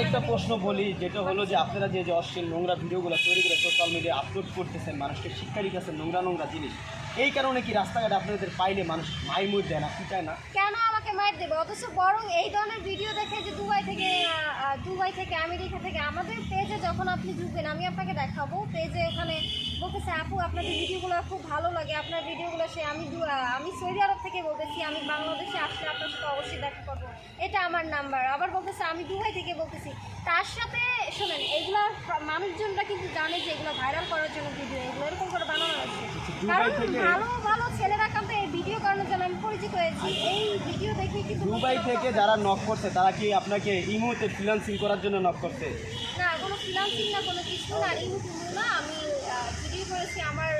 আরেকটা প্রশ্ন বলি, যেটা হলো যে আপনারা যে যে অশ্লীল নোংরা ভিডিওগুলো তৈরি করে সোশ্যাল মিডিয়া আপলোড করতেছেন, মানুষকে শিক্ষা দিতেছেন নোংরা নোংরা জিনিস, এই কারণে কি রাস্তাঘাটে আপনাদের পাইলে মানুষ মাই মুখ দেয় না পিটায় না? কেন আমাকে মার দেবে? অথচ বরং এই ধরনের ভিডিও দেখে যে দুবাই থেকে দুবাই থেকে, আমেরিকা থেকে আমাদের পেজে যখন আপনি ঢুকবেন, আমি আপনাকে দেখাবো পেজে ওখানে বলতেছে, আপু, আপনাদের ভিডিওগুলো খুব ভালো লাগে, আপনার ভিডিওগুলো সে আমি আমি সৌদি আরব থেকে বলতেছি, আমি বাংলাদেশে আসলে আপনার সাথে অবশ্যই দেখা করব এটা আমার নাম্বার আবার বলতেছে আমি দুবাই থেকে বলতেছি। তার সাথে শোনেন এগুলো মানুষজনরা কিন্তু জানে যে এগুলো ভাইরাল করার জন্য ভিডিও এগুলো এরকম করে বানানো হয়েছে কারণ ভালো ভালো ছেলেরা কিন্তু এই ভিডিও করানোর জন্য আমি পরিচিত হয়েছি। এই ভিডিও দেখে কিন্তু দুবাই থেকে যারা নক করছে তারা কি আপনাকে ইমুতে ফ্রিল্যান্সিং করার জন্য নক করছে? না কোনো ফ্রিলান্সিং না কোনো কিছু না না আমি ভিডিও করেছি আমার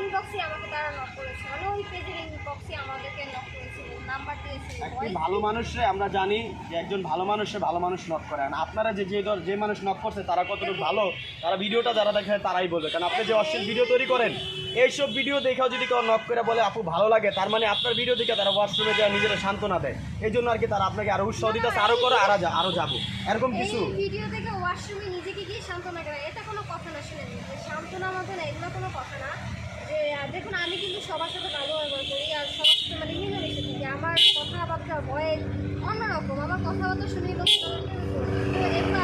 ইনবক্সে আমাকে তারা নক করেছে। মানে ওই পেজের ইনবক্সে আমাদেরকে নক করেছিল নাম্বার দিয়েছিল একটি ভালো মানুষরে আমরা জানি যে একজন ভালো মানুষে ভালো মানুষ নক করে। আর আপনারা যে যে দল যে মানুষ নক করছে তারা কতটুকু ভালো তারা ভিডিওটা যারা দেখে তারাই বলবে কারণ আপনি যে অশ্লীল ভিডিও তৈরি করেন এইসব ভিডিও দেখেও যদি কেউ নক করে বলে আপু ভালো লাগে তার মানে আপনার ভিডিও দেখে তারা ওয়াশরুমে যায় নিজেরা সান্ত্বনা দেয়। এই জন্য আর কি তারা আপনাকে আরও উৎসাহ দিতেছে আরও করো আরও যা আরও যাব। এরকম কিছু? ভিডিও থেকে ওয়াশরুমে নিজেকে গিয়ে সান্ত্বনা এটা কোনো কথা না শুনে সান্ত্বনা মতো না এগুলো কোনো কথা না। দেখুন আমি কিন্তু সবার সাথে ভালো ব্যবহার করি আর সবার সাথে মানে মিলেমিশে থাকি। আমার কথাবার্তা ভয়েস অন্যরকম। আমার কথাবার্তা শুনে লোক এগুলো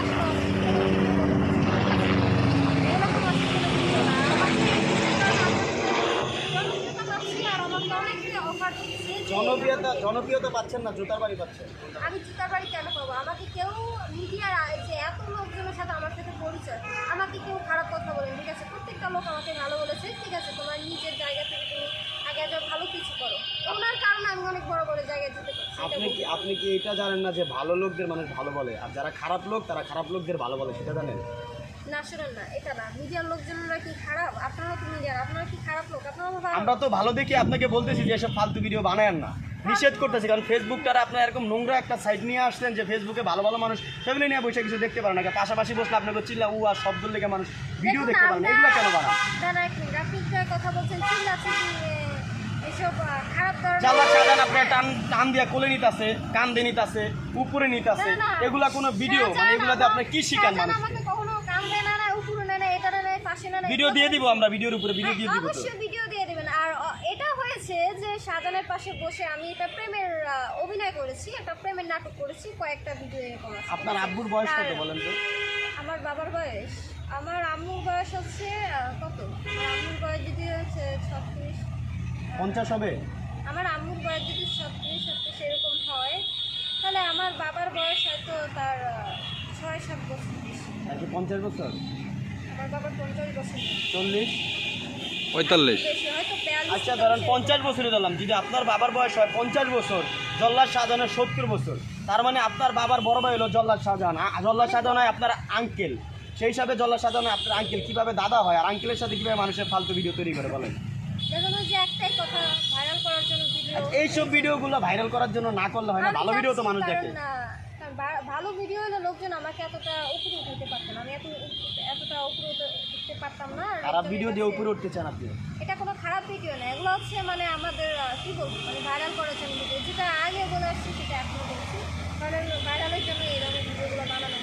জনপ্রিয়তা জনপ্রিয়তা পাচ্ছেন না জুতার বাড়ি পাচ্ছেন। আমি জুতার বাড়ি কেন পাবো আমাকে কেউ মিডিয়ার যে এত লোকজনের সাথে আমার সাথে পরিচয় আমাকে কেউ খারাপ কথা বলে ঠিক আছে প্রত্যেকটা লোক আমাকে ভালো বলেছে ঠিক আছে তোমার নিজের জায়গা থেকে তুমি আগে আগে ভালো কিছু করো। ওনার কারণে আমি অনেক বড় বড় জায়গায় যেতে পারছি আপনি কি আপনি কি এটা জানেন না যে ভালো লোকদের মানুষ ভালো বলে? আর যারা খারাপ লোক তারা খারাপ লোকদের ভালো বলে সেটা জানেন? না শোনেন না এটা না মিডিয়ার লোকজনরা কি খারাপ? আপনারা তো মিডিয়ার আপনারা কি খারাপ লোক? আপনারা আমরা তো ভালো দেখি আপনাকে বলতেছি যে এসব ফালতু ভিডিও বানায়েন না। নিষেধ করতেছে কারণ ফেসবুকটার আপনার এরকম নোংরা একটা সাইট নিয়ে আসছেন যে ফেসবুকে ভালো ভালো মানুষ সেগুলো নিয়ে বসে কিছু দেখতে পারে না। পাশাপাশি বসলে আপনাকে চিল্লা উ আর শব্দ লেগে মানুষ ভিডিও দেখতে পারে না। এগুলো কেন বানান কথা বলছেন সাজান আপনার টান টান দিয়া কোলে নিতাছে কান দিয়ে নিতাছে উপরে নিতাছে। এগুলা কোনো ভিডিও মানে এগুলাতে আপনি কি শিখান মানুষকে আমাকে কখনো কান দেয় না না উপরে নেয় না নেয় না ভিডিও দিয়ে দিব আমরা ভিডিওর উপরে ভিডিও দিয়ে দিব অবশ্যই ভিডিও দিয়ে দেবেন। আর এটা হয়েছে যে শাহজাহানের পাশে বসে আমি এটা প্রেমের অভিনয় করেছি একটা প্রেমের নাটক করেছি কয়েকটা ভিডিও এরকম আছে। আপনার আব্বুর বয়স কত বলেন তো? আমার বাবার বয়স আমার আম্মুর বয়স হচ্ছে কত? আমার আম্মুর বয়স যদি হচ্ছে ছত্রিশ পঞ্চাশ হবে? আমার আম্মুর বয়স যদি ছত্রিশ ছত্রিশ এরকম হয় তাহলে আমার বাবার বয়স হয়তো তার ছয় সাত বছর কি পঞ্চাশ বছর? চল্লিশ। পঁয়তাল্লিশ। আচ্ছা ধরেন পঞ্চাশ বছরে ধরলাম যদি আপনার বাবার বয়স হয় পঞ্চাশ বছর জল্লাদ শাহজাহানের সত্তর বছর তার মানে আপনার বাবার বড় ভাই হলো জল্লাদ শাহজাহান। জল্লাদ শাহজাহান হয় আপনার আঙ্কেল সেই হিসাবে জল্লাদ শাহজাহান হয় আপনার আঙ্কেল কীভাবে দাদা হয় আর আঙ্কেলের সাথে কীভাবে মানুষের ফালতু ভিডিও তৈরি করে বলেন। দেখুন ওই যে একটাই কথা ভাইরাল করার জন্য আচ্ছা, এইসব ভিডিওগুলো ভাইরাল করার জন্য না করলে হয় না। ভালো ভিডিও তো মানুষ দেখে। মানে ভালো ভিডিও হলে লোকজন আমাকে এতটা উপরে উঠাতে পারতেন আমি এত এতটা উপরে উঠতে পারতাম না। খারাপ ভিডিও দিয়ে উপরে উঠতে চান আপনি? এটা কোনো খারাপ ভিডিও না। এগুলো হচ্ছে মানে আমাদের কী বলব? মানে ভাইরাল করার জন্য ভিডিও যেটা আগে বলে আসছি সেটা এখনও বলছি কারণ ভাইরালের জন্য এই ভিডিওগুলো বানানো